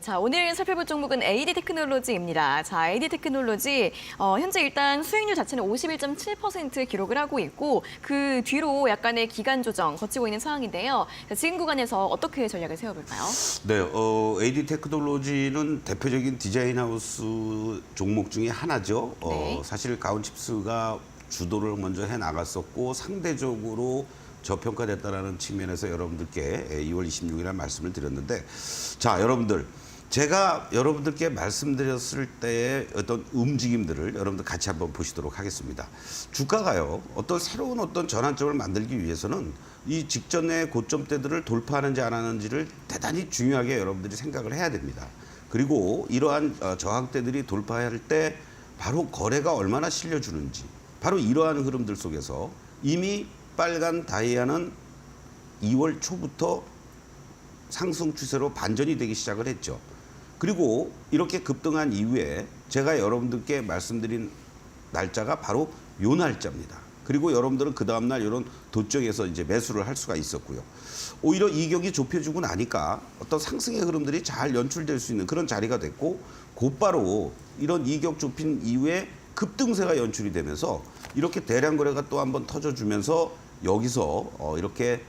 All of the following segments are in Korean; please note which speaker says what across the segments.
Speaker 1: 네, 자 오늘 살펴볼 종목은 AD 테크놀로지입니다. 자 AD 테크놀로지 어, 현재 일단 수익률 자체는 51.7% 기록을 하고 있고 그 뒤로 약간의 기간 조정 거치고 있는 상황인데요. 자, 지금 구간에서 어떻게 전략을 세워볼까요?
Speaker 2: 네, 어, AD 테크놀로지는 대표적인 디자인 하우스 종목 중에 하나죠. 어,
Speaker 1: 네.
Speaker 2: 사실 가온칩스가 주도를 먼저 해 나갔었고 상대적으로 저평가됐다라는 측면에서 여러분들께 2월 26일 날 말씀을 드렸는데 자, 여러분들 제가 여러분들께 말씀드렸을 때의 어떤 움직임들을 여러분들 같이 한번 보시도록 하겠습니다. 주가가요, 어떤 새로운 어떤 전환점을 만들기 위해서는 이 직전의 고점대들을 돌파하는지 안 하는지를 대단히 중요하게 여러분들이 생각을 해야 됩니다. 그리고 이러한 어, 저항대들이 돌파할 때 바로 거래가 얼마나 실려주는지 바로 이러한 흐름들 속에서 이미 빨간 다이아는 2월 초부터 상승 추세로 반전이 되기 시작을 했죠. 그리고 이렇게 급등한 이후에 제가 여러분들께 말씀드린 날짜가 바로 요 날짜입니다. 그리고 여러분들은 그 다음날 이런 도적에서 이제 매수를 할 수가 있었고요. 오히려 이격이 좁혀지고 나니까 어떤 상승의 흐름들이 잘 연출될 수 있는 그런 자리가 됐고 곧바로 이런 이격 좁힌 이후에 급등세가 연출이 되면서 이렇게 대량 거래가 또 한번 터져주면서 여기서 어, 이렇게 에,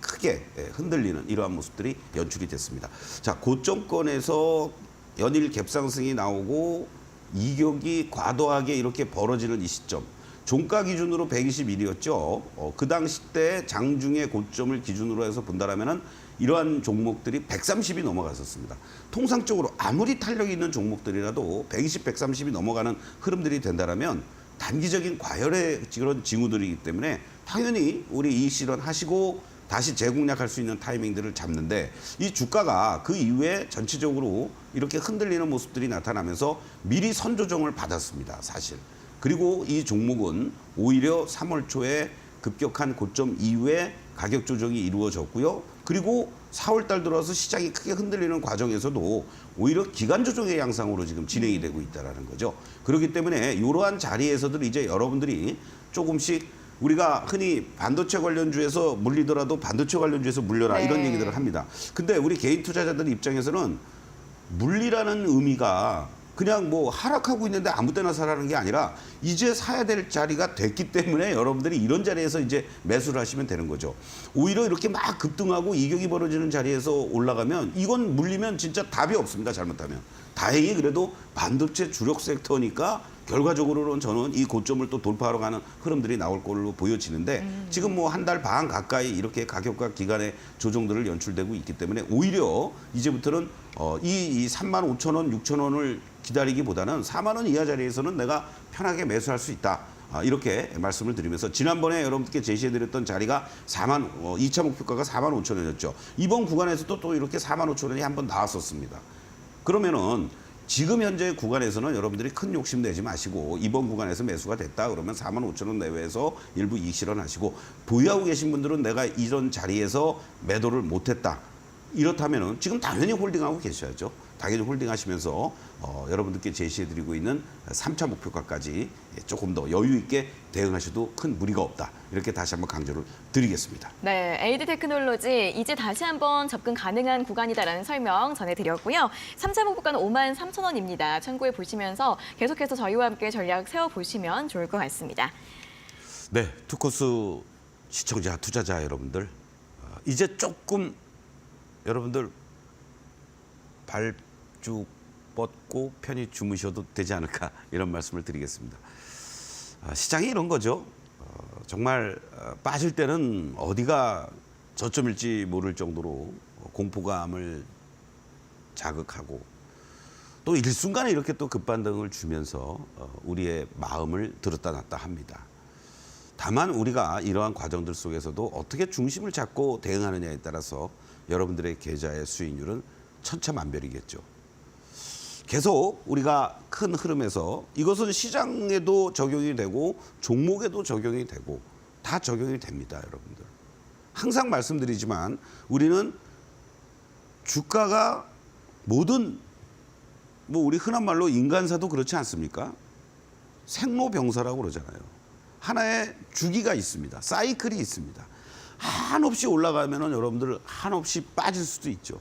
Speaker 2: 크게 에, 흔들리는 이러한 모습들이 연출이 됐습니다. 자, 고점권에서 연일 갭상승이 나오고 이격이 과도하게 이렇게 벌어지는 이 시점. 종가 기준으로 121이었죠. 어, 그 당시 때 장중의 고점을 기준으로 해서 본다라면은 이러한 종목들이 130이 넘어갔었습니다. 통상적으로 아무리 탄력이 있는 종목들이라도 120, 130이 넘어가는 흐름들이 된다라면 단기적인 과열의 그런 징후들이기 때문에 당연히 우리 이익 실현 하시고 다시 재공략할 수 있는 타이밍들을 잡는데 이 주가가 그 이후에 전체적으로 이렇게 흔들리는 모습들이 나타나면서 미리 선조정을 받았습니다. 사실. 그리고 이 종목은 오히려 3월 초에 급격한 고점 이후에 가격 조정이 이루어졌고요. 그리고 4월 달 들어서 시장이 크게 흔들리는 과정에서도 오히려 기간 조정의 양상으로 지금 진행이 되고 있다라는 거죠. 그렇기 때문에 이러한 자리에서도 이제 여러분들이 조금씩 우리가 흔히 반도체 관련주에서 물리더라도 반도체 관련주에서 물려라
Speaker 1: 네.
Speaker 2: 이런 얘기들을 합니다. 근데 우리 개인 투자자들 입장에서는 물리라는 의미가 그냥 뭐 하락하고 있는데 아무 때나 사라는 게 아니라 이제 사야 될 자리가 됐기 때문에 여러분들이 이런 자리에서 이제 매수를 하시면 되는 거죠. 오히려 이렇게 막 급등하고 이격이 벌어지는 자리에서 올라가면 이건 물리면 진짜 답이 없습니다. 잘못하면. 다행히 그래도 반도체 주력 섹터니까 결과적으로는 저는 이 고점을 또 돌파하러 가는 흐름들이 나올 걸로 보여지는데 지금 뭐 한 달 반 가까이 이렇게 가격과 기간의 조정들을 연출되고 있기 때문에 오히려 이제부터는 어, 이, 이 3만 5천 원, 6천 원을 기다리기보다는 4만 원 이하 자리에서는 내가 편하게 매수할 수 있다. 아, 이렇게 말씀을 드리면서 지난번에 여러분께 제시해드렸던 자리가 4만 어, 2차 목표가가 4만 5천 원이었죠. 이번 구간에서도 또 이렇게 4만 5천 원이 한번 나왔었습니다. 그러면은 지금 현재 구간에서는 여러분들이 큰 욕심 내지 마시고 이번 구간에서 매수가 됐다 그러면 4만 5천 원 내외에서 일부 이익 실현하시고 보유하고 계신 분들은 내가 이런 자리에서 매도를 못했다 이렇다면 은 지금 당연히 홀딩하고 계셔야죠. 당연히 홀딩 하시면서 어, 여러분들께 제시해드리고 있는 3차 목표가까지 조금 더 여유 있게 대응하셔도 큰 무리가 없다. 이렇게 다시 한번 강조를 드리겠습니다.
Speaker 1: 네, AD 테크놀로지 이제 다시 한번 접근 가능한 구간이다라는 설명 전해드렸고요. 3차 목표가는 5만 3천 원입니다. 참고해 보시면서 계속해서 저희와 함께 전략 세워보시면 좋을 것 같습니다.
Speaker 2: 네, 투코스 시청자, 투자자 여러분들 어, 이제 조금 여러분들 발 쭉 뻗고 편히 주무셔도 되지 않을까 이런 말씀을 드리겠습니다. 아, 시장이 이런 거죠. 어, 정말 어, 빠질 때는 어디가 저점일지 모를 정도로 공포감을 자극하고 또 일순간에 이렇게 또 급반등을 주면서 어, 우리의 마음을 들었다 놨다 합니다. 다만 우리가 이러한 과정들 속에서도 어떻게 중심을 잡고 대응하느냐에 따라서 여러분들의 계좌의 수익률은 천차만별이겠죠. 계속 우리가 큰 흐름에서 이것은 시장에도 적용이 되고 종목에도 적용이 되고 다 적용이 됩니다, 여러분들. 항상 말씀드리지만 우리는 주가가 모든 뭐 우리 흔한 말로 인간사도 그렇지 않습니까? 생로병사라고 그러잖아요. 하나의 주기가 있습니다. 사이클이 있습니다. 한없이 올라가면은 여러분들 한없이 빠질 수도 있죠.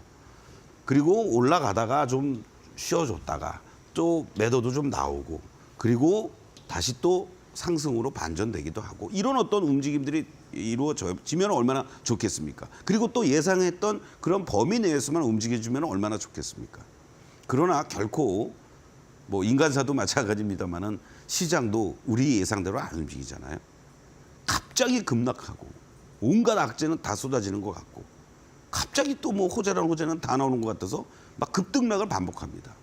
Speaker 2: 그리고 올라가다가 좀 쉬어줬다가 또 매도도 좀 나오고 그리고 다시 또 상승으로 반전되기도 하고 이런 어떤 움직임들이 이루어지면 얼마나 좋겠습니까? 그리고 또 예상했던 그런 범위 내에서만 움직여주면 얼마나 좋겠습니까? 그러나 결코 뭐 인간사도 마찬가지입니다만은 시장도 우리 예상대로 안 움직이잖아요. 갑자기 급락하고 온갖 악재는 다 쏟아지는 것 같고 갑자기 또 뭐 호재란 호재는 다 나오는 것 같아서 막 급등락을 반복합니다.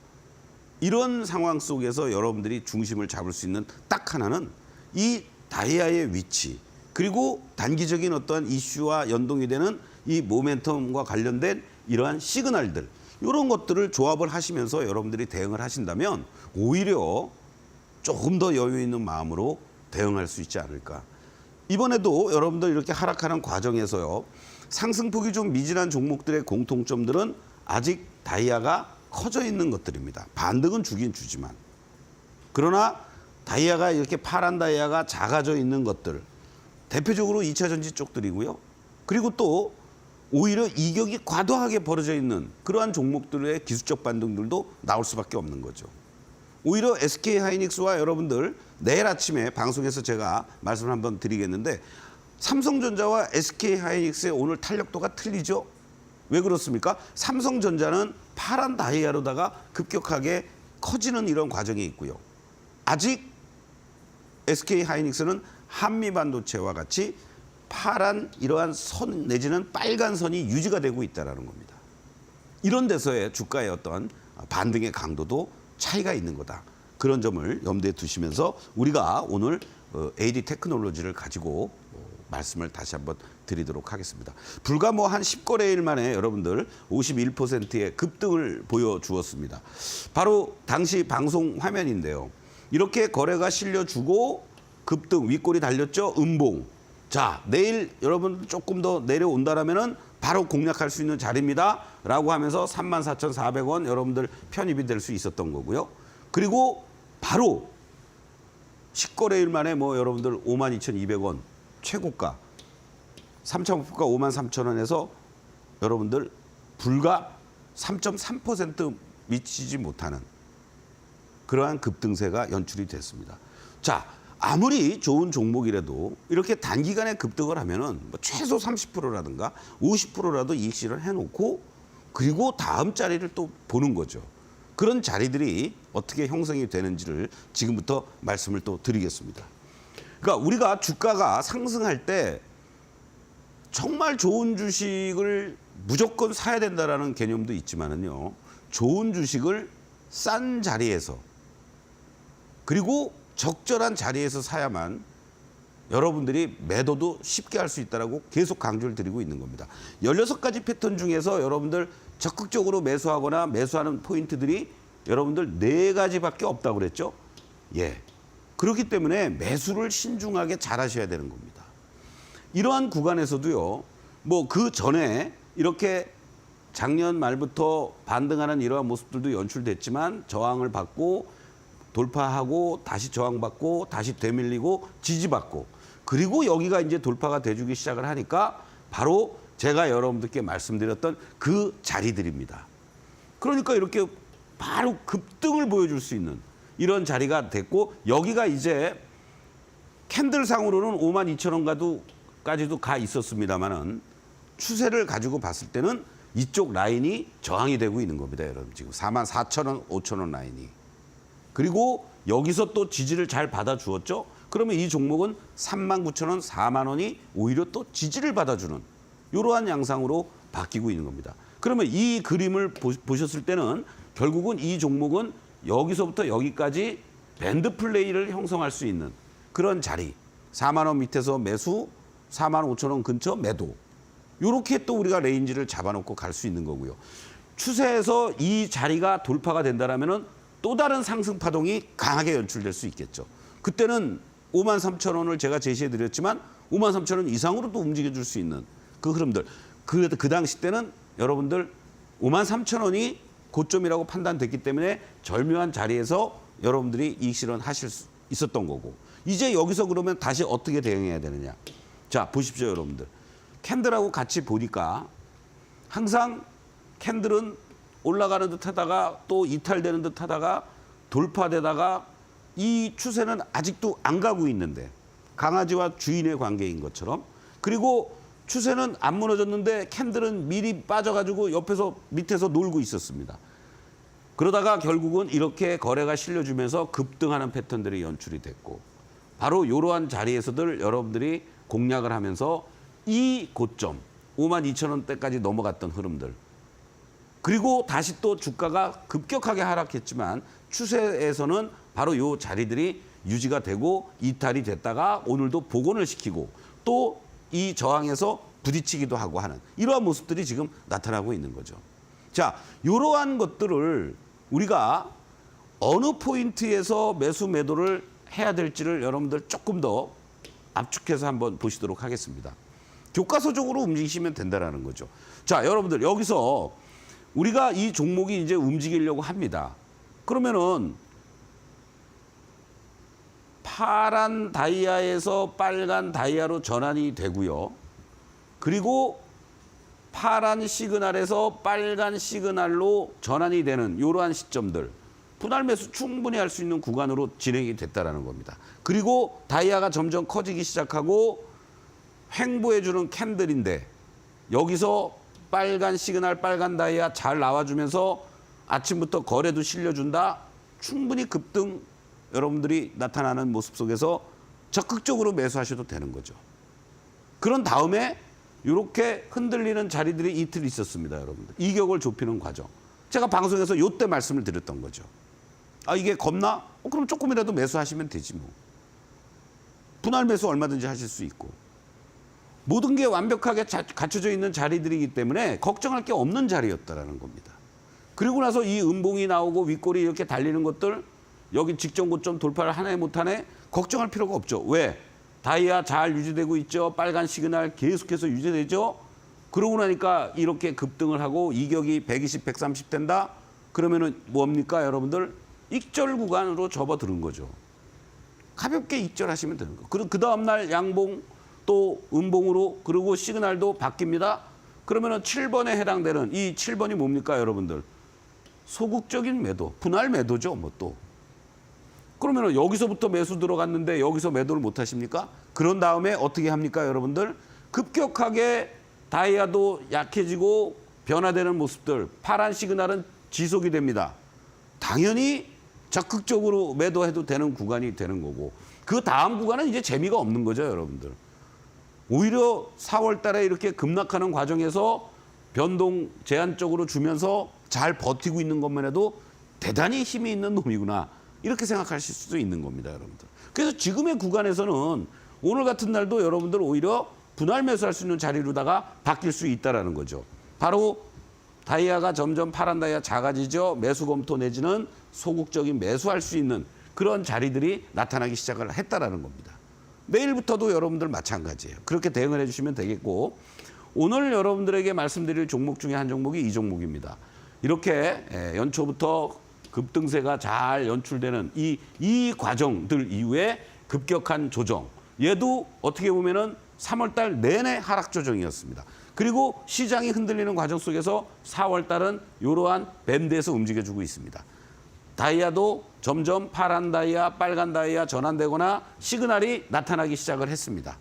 Speaker 2: 이런 상황 속에서 여러분들이 중심을 잡을 수 있는 딱 하나는 이 다이아의 위치 그리고 단기적인 어떠한 이슈와 연동이 되는 이 모멘텀과 관련된 이러한 시그널들 이런 것들을 조합을 하시면서 여러분들이 대응을 하신다면 오히려 조금 더 여유 있는 마음으로 대응할 수 있지 않을까. 이번에도 여러분들 이렇게 하락하는 과정에서요. 상승폭이 좀 미진한 종목들의 공통점들은 아직 다이아가 커져 있는 것들입니다. 반등은 주긴 주지만. 그러나 다이아가 이렇게 파란 다이아가 작아져 있는 것들 대표적으로 2차 전지 쪽들이고요. 그리고 또 오히려 이격이 과도하게 벌어져 있는 그러한 종목들의 기술적 반등들도 나올 수밖에 없는 거죠. 오히려 SK 하이닉스와 여러분들 내일 아침에 방송에서 제가 말씀을 한번 드리겠는데 삼성전자와 SK 하이닉스의 오늘 탄력도가 틀리죠. 왜 그렇습니까? 삼성전자는 파란 다이아로다가 급격하게 커지는 이런 과정이 있고요. 아직 SK 하이닉스는 한미 반도체와 같이 파란 이러한 선 내지는 빨간 선이 유지가 되고 있다라는 겁니다. 이런 데서의 주가의 어떤 반등의 강도도 차이가 있는 거다. 그런 점을 염두에 두시면서 우리가 오늘 어, AD 테크놀로지를 가지고 어, 말씀을 다시 한번 드리도록 하겠습니다. 불과 뭐 한 10거래일 만에 여러분들 51%의 급등을 보여주었습니다. 바로 당시 방송 화면인데요. 이렇게 거래가 실려주고 급등 윗골이 달렸죠. 음봉. 자, 내일 여러분 조금 더 내려온다라면은 바로 공략할 수 있는 자리입니다. 라고 하면서 34,400원 여러분들 편입이 될 수 있었던 거고요. 그리고 바로 10거래일 만에 뭐 여러분들 52,200원 최고가 3,000원가 53,000원에서 여러분들 불과 3.3% 미치지 못하는 그러한 급등세가 연출이 됐습니다. 자, 아무리 좋은 종목이라도 이렇게 단기간에 급등을 하면은 뭐 최소 30%라든가 50%라도 이익 실현 해놓고 그리고 다음 자리를 또 보는 거죠. 그런 자리들이 어떻게 형성이 되는지를 지금부터 말씀을 또 드리겠습니다. 그러니까 우리가 주가가 상승할 때 정말 좋은 주식을 무조건 사야 된다라는 개념도 있지만은요. 좋은 주식을 싼 자리에서 그리고 적절한 자리에서 사야만 여러분들이 매도도 쉽게 할 수 있다라고 계속 강조를 드리고 있는 겁니다. 16가지 패턴 중에서 여러분들 적극적으로 매수하거나 매수하는 포인트들이 여러분들 네 가지밖에 없다고 그랬죠? 예. 그렇기 때문에 매수를 신중하게 잘 하셔야 되는 겁니다. 이러한 구간에서도요. 뭐 그 전에 이렇게 작년 말부터 반등하는 이러한 모습들도 연출됐지만 저항을 받고 돌파하고 다시 저항받고 다시 되밀리고 지지받고 그리고 여기가 이제 돌파가 돼주기 시작을 하니까 바로 제가 여러분들께 말씀드렸던 그 자리들입니다. 그러니까 이렇게 바로 급등을 보여줄 수 있는 이런 자리가 됐고 여기가 이제 캔들상으로는 5만 2천 원 까지도 가 있었습니다만은 추세를 가지고 봤을 때는 이쪽 라인이 저항이 되고 있는 겁니다, 여러분. 지금 4만 4천 원, 5천 원 라인이. 그리고 여기서 또 지지를 잘 받아주었죠. 그러면 이 종목은 3만 9천 원, 4만 원이 오히려 또 지지를 받아주는 이러한 양상으로 바뀌고 있는 겁니다. 그러면 이 그림을 보, 보셨을 때는 결국은 이 종목은 여기서부터 여기까지 밴드 플레이를 형성할 수 있는 그런 자리. 4만 원 밑에서 매수, 4만 5천 원 근처 매도. 이렇게 또 우리가 레인지를 잡아놓고 갈 수 있는 거고요. 추세에서 이 자리가 돌파가 된다라면은 또 다른 상승 파동이 강하게 연출될 수 있겠죠. 그때는 5만 3천 원을 제가 제시해 드렸지만 5만 3천 원 이상으로도 움직여 줄 수 있는 그 흐름들. 그, 그 당시 때는 여러분들 5만 3천 원이 고점이라고 판단됐기 때문에 절묘한 자리에서 여러분들이 이익 실현 하실 수 있었던 거고 이제 여기서 그러면 다시 어떻게 대응해야 되느냐. 자, 보십시오, 여러분들. 캔들하고 같이 보니까 항상 캔들은 올라가는 듯 하다가 또 이탈되는 듯 하다가 돌파되다가 이 추세는 아직도 안 가고 있는데 강아지와 주인의 관계인 것처럼 그리고 추세는 안 무너졌는데 캔들은 미리 빠져가지고 옆에서 밑에서 놀고 있었습니다. 그러다가 결국은 이렇게 거래가 실려주면서 급등하는 패턴들이 연출이 됐고 바로 이러한 자리에서들 여러분들이 공략을 하면서 이 고점 5만 2천 원대까지 넘어갔던 흐름들 그리고 다시 또 주가가 급격하게 하락했지만 추세에서는 바로 이 자리들이 유지가 되고 이탈이 됐다가 오늘도 복원을 시키고 또 이 저항에서 부딪히기도 하고 하는 이러한 모습들이 지금 나타나고 있는 거죠. 자, 이러한 것들을 우리가 어느 포인트에서 매수 매도를 해야 될지를 여러분들 조금 더 압축해서 한번 보시도록 하겠습니다. 교과서적으로 움직이시면 된다라는 거죠. 자, 여러분들 여기서 우리가 이 종목이 이제 움직이려고 합니다. 그러면은 파란 다이아에서 빨간 다이아로 전환이 되고요. 그리고 파란 시그널에서 빨간 시그널로 전환이 되는 이러한 시점들 분할 매수 충분히 할 수 있는 구간으로 진행이 됐다라는 겁니다. 그리고 다이아가 점점 커지기 시작하고 횡보해주는 캔들인데 여기서 빨간 시그널, 빨간 다이아 잘 나와주면서 아침부터 거래도 실려준다. 충분히 급등 여러분들이 나타나는 모습 속에서 적극적으로 매수하셔도 되는 거죠. 그런 다음에 이렇게 흔들리는 자리들이 이틀 있었습니다, 여러분들. 이격을 좁히는 과정. 제가 방송에서 요때 말씀을 드렸던 거죠. 아 이게 겁나? 어, 그럼 조금이라도 매수하시면 되지 뭐. 분할 매수 얼마든지 하실 수 있고. 모든 게 완벽하게 자- 갖춰져 있는 자리들이기 때문에 걱정할 게 없는 자리였다라는 겁니다. 그리고 나서 이 음봉이 나오고 윗골이 이렇게 달리는 것들 여기 직전 고점 돌파를 하네 못하네 걱정할 필요가 없죠. 왜? 다이아 잘 유지되고 있죠. 빨간 시그널 계속해서 유지되죠. 그러고 나니까 이렇게 급등을 하고 이격이 120, 130 된다. 그러면은 뭡니까 여러분들? 익절 구간으로 접어드는 거죠. 가볍게 익절하시면 되는 거. 그리고 그 다음 날 양봉 또 음봉으로 그리고 시그널도 바뀝니다. 그러면은 7번에 해당되는 이 7번이 뭡니까 여러분들? 소극적인 매도, 분할 매도죠, 뭐 또. 그러면은 여기서부터 매수 들어갔는데 여기서 매도를 못 하십니까? 그런 다음에 어떻게 합니까, 여러분들? 급격하게 다이아도 약해지고 변화되는 모습들, 파란 시그널은 지속이 됩니다. 당연히 적극적으로 매도해도 되는 구간이 되는 거고 그 다음 구간은 이제 재미가 없는 거죠, 여러분들. 오히려 4월 달에 이렇게 급락하는 과정에서 변동 제한적으로 주면서 잘 버티고 있는 것만 해도 대단히 힘이 있는 놈이구나. 이렇게 생각하실 수도 있는 겁니다, 여러분들. 그래서 지금의 구간에서는 오늘 같은 날도 여러분들 오히려 분할 매수할 수 있는 자리로다가 바뀔 수 있다라는 거죠. 바로 다이아가 점점 파란 다이아 작아지죠. 매수 검토 내지는 소극적인 매수할 수 있는 그런 자리들이 나타나기 시작을 했다라는 겁니다. 내일부터도 여러분들 마찬가지예요. 그렇게 대응을 해주시면 되겠고 오늘 여러분들에게 말씀드릴 종목 중에 한 종목이 이 종목입니다. 이렇게 예, 연초부터 급등세가 잘 연출되는 이, 이 과정들 이후에 급격한 조정. 얘도 어떻게 보면은 3월 달 내내 하락 조정이었습니다. 그리고 시장이 흔들리는 과정 속에서 4월 달은 이러한 밴드에서 움직여주고 있습니다. 다이아도 점점 파란 다이아, 빨간 다이아 전환되거나 시그널이 나타나기 시작을 했습니다.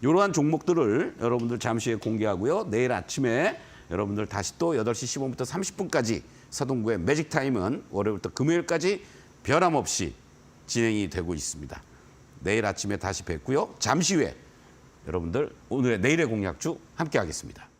Speaker 2: 이러한 종목들을 여러분들 잠시 후에 공개하고요. 내일 아침에 여러분들 다시 또 8시 15분부터 30분까지 서동구의 매직 타임은 월요일부터 금요일까지 변함없이 진행이 되고 있습니다. 내일 아침에 다시 뵙고요. 잠시 후에 여러분들 오늘의 내일의 공약주 함께 하겠습니다.